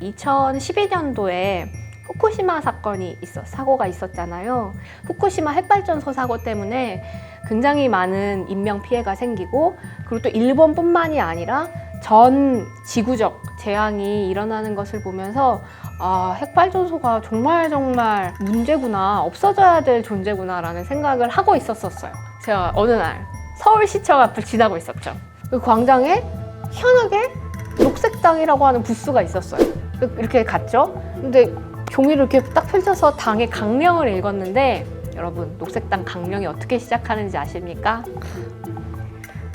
2012년도에 후쿠시마 사건이 있어 사고가 있었잖아요. 후쿠시마 핵발전소 사고 때문에 굉장히 많은 인명 피해가 생기고 그리고 또 일본뿐만이 아니라 전 지구적 재앙이 일어나는 것을 보면서 아, 핵발전소가 정말 정말 문제구나, 없어져야 될 존재구나라는 생각을 하고 있었었어요. 제가 어느 날 서울시청 앞을 지나고 있었죠. 그 광장에 희한하게 녹색당이라고 하는 부스가 있었어요. 이렇게 갔죠. 근데 종이를 이렇게 딱 펼쳐서 당의 강령을 읽었는데 여러분 녹색당 강령이 어떻게 시작하는지 아십니까?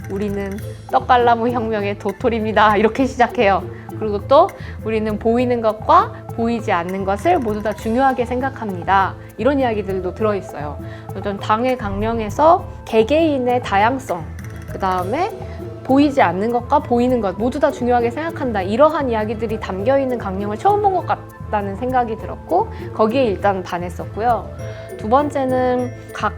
우리는 떡갈나무 혁명의 도토리입니다. 이렇게 시작해요. 그리고 또 우리는 보이는 것과 보이지 않는 것을 모두 다 중요하게 생각합니다. 이런 이야기들도 들어있어요. 어떤 당의 강령에서 개개인의 다양성, 그 다음에 보이지 않는 것과 보이는 것 모두 다 중요하게 생각한다. 이러한 이야기들이 담겨 있는 강령을 처음 본 것 같다는 생각이 들었고 거기에 일단 반했었고요. 두 번째는 각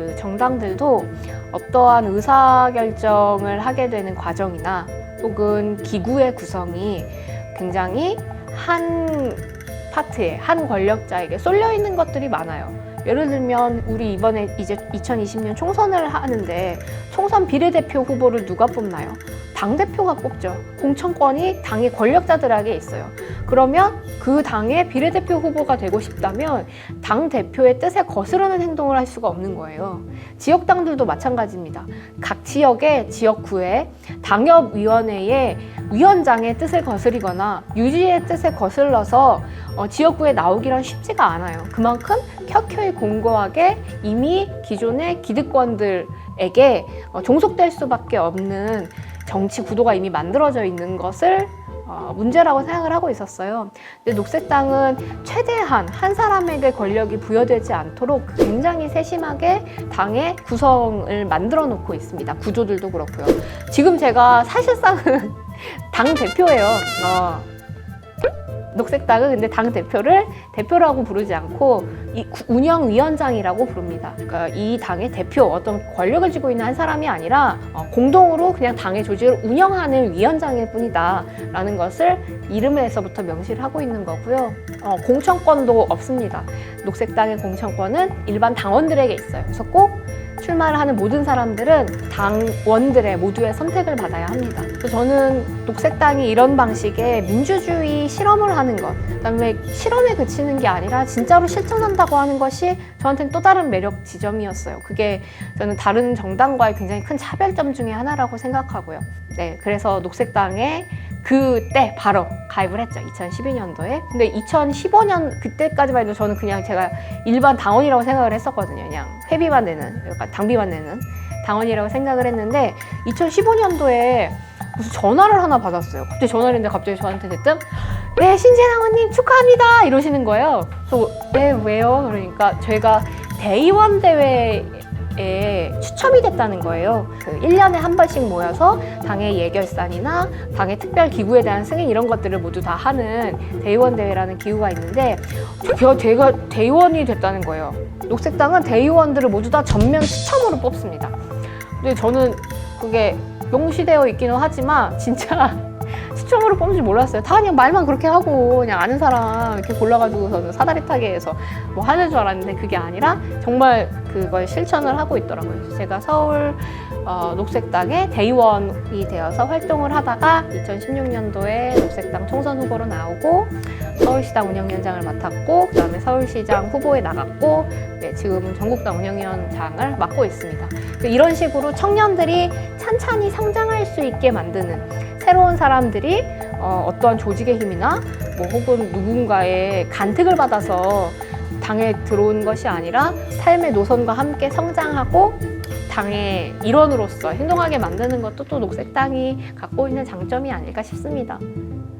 그 정당들도 어떠한 의사 결정을 하게 되는 과정이나 혹은 기구의 구성이 굉장히 한 파트에 한 권력자에게 쏠려 있는 것들이 많아요. 예를 들면 우리 이번에 이제 2020년 총선을 하는데 총선 비례대표 후보를 누가 뽑나요? 당 대표가 뽑죠. 공천권이 당의 권력자들에게 있어요. 그러면 그 당의 비례대표 후보가 되고 싶다면 당 대표의 뜻에 거스르는 행동을 할 수가 없는 거예요. 지역당들도 마찬가지입니다. 각 지역의 지역구에 당협위원회의 위원장의 뜻을 거스리거나 유지의 뜻에 거슬러서 어, 지역구에 나오기란 쉽지가 않아요. 그만큼 켜켜이 공고하게 이미 기존의 기득권들에게 어, 종속될 수밖에 없는 정치 구도가 이미 만들어져 있는 것을 어, 문제라고 생각을 하고 있었어요. 근데 녹색당은 최대한 한 사람에게 권력이 부여되지 않도록 굉장히 세심하게 당의 구성을 만들어 놓고 있습니다. 구조들도 그렇고요. 지금 제가 사실상은 당 대표예요. 어. 녹색당은 근데 당 대표를 대표라고 부르지 않고 이 구- 운영위원장이라고 부릅니다. 그러니까 이 당의 대표 어떤 권력을 쥐고 있는 한 사람이 아니라 어, 공동으로 그냥 당의 조직을 운영하는 위원장일 뿐이다라는 것을 이름에서부터 명시를 하고 있는 거고요. 어, 공천권도 없습니다. 녹색당의 공천권은 일반 당원들에게 있어요. 그래서 꼭 출마를 하는 모든 사람들은 당원들의 모두의 선택을 받아야 합니다. 저는 녹색당이 이런 방식의 민주주의 실험을 하는 것, 그다음에 실험에 그치는 게 아니라 진짜로 실천한다고 하는 것이 저한테는 또 다른 매력 지점이었어요. 그게 저는 다른 정당과의 굉장히 큰 차별점 중에 하나라고 생각하고요. 네, 그래서 녹색당에 그때 바로 가입을 했죠. 2012년도에. 근데 2015년 그때까지만 해도 저는 그냥 제가 일반 당원이라고 생각을 했었거든요. 그냥 회비만 내는, 약간 당비만 내는 당원이라고 생각을 했는데 2015년도에 무슨 전화를 하나 받았어요. 갑자기 전화를 했는데 갑자기 저한테 대뜸 네, 신재 당원님 축하합니다. 이러시는 거예요. 그래서 네, 왜요? 그러니까 저희가 대의원 대회 에 추첨이 됐다는 거예요. 그 1년에 한 번씩 모여서 당의 예결산이나 당의 특별 기구에 대한 승인 이런 것들을 모두 다 하는 대의원 대회라는 기구가 있는데 제가, 대의원이 됐다는 거예요. 녹색당은 대의원들을 모두 다 전면 추첨으로 뽑습니다. 근데 저는 그게 명시되어 있기는 하지만 진짜 추첨으로 뽑는 줄 몰랐어요. 다 그냥 말만 그렇게 하고 그냥 아는 사람 이렇게 골라가지고서는 사다리 타게 해서 뭐 하는 줄 알았는데 그게 아니라 정말 그걸 실천을 하고 있더라고요. 제가 서울 어, 녹색당의 대의원이 되어서 활동을 하다가 2016년도에 녹색당 총선 후보로 나오고 서울시당 운영위원장을 맡았고 그다음에 서울시장 후보에 나갔고 네, 지금은 전국당 운영위원장을 맡고 있습니다. 그 이런 식으로 청년들이 찬찬히 성장할 수 있게 만드는 새로운 사람들이 어, 어떠한 조직의 힘이나 뭐 혹은 누군가의 간택을 받아서 당에 들어온 것이 아니라 삶의 노선과 함께 성장하고 당의 일원으로서 행동하게 만드는 것도 또 녹색당이 갖고 있는 장점이 아닐까 싶습니다.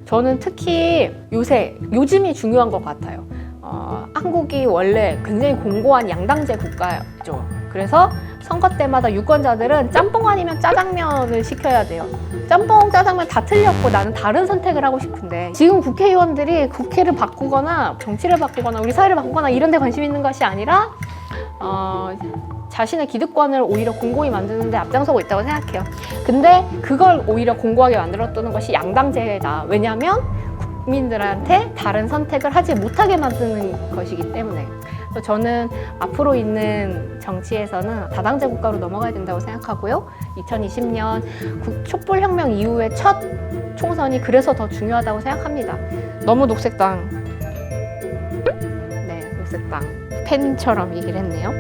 저는 특히 요새 요즘이 중요한 것 같아요. 어, 한국이 원래 굉장히 공고한 양당제 국가죠. 그래서 선거 때마다 유권자들은 짬뽕 아니면 짜장면을 시켜야 돼요. 짬뽕, 짜장면 다 틀렸고 나는 다른 선택을 하고 싶은데 지금 국회의원들이 국회를 바꾸거나 정치를 바꾸거나 우리 사회를 바꾸거나 이런 데 관심 있는 것이 아니라 어, 자신의 기득권을 오히려 공고히 만드는 데 앞장서고 있다고 생각해요. 근데 그걸 오히려 공고하게 만들었다는 것이 양당제다. 왜냐하면 국민들한테 다른 선택을 하지 못하게 만드는 것이기 때문에 그래서 저는 앞으로 있는 정치에서는 다당제 국가로 넘어가야 된다고 생각하고요. 2020년 국- 촛불혁명 이후의 첫 총선이 그래서 더 중요하다고 생각합니다. 너무 녹색당 네 녹색당 팬처럼 얘기를 했네요.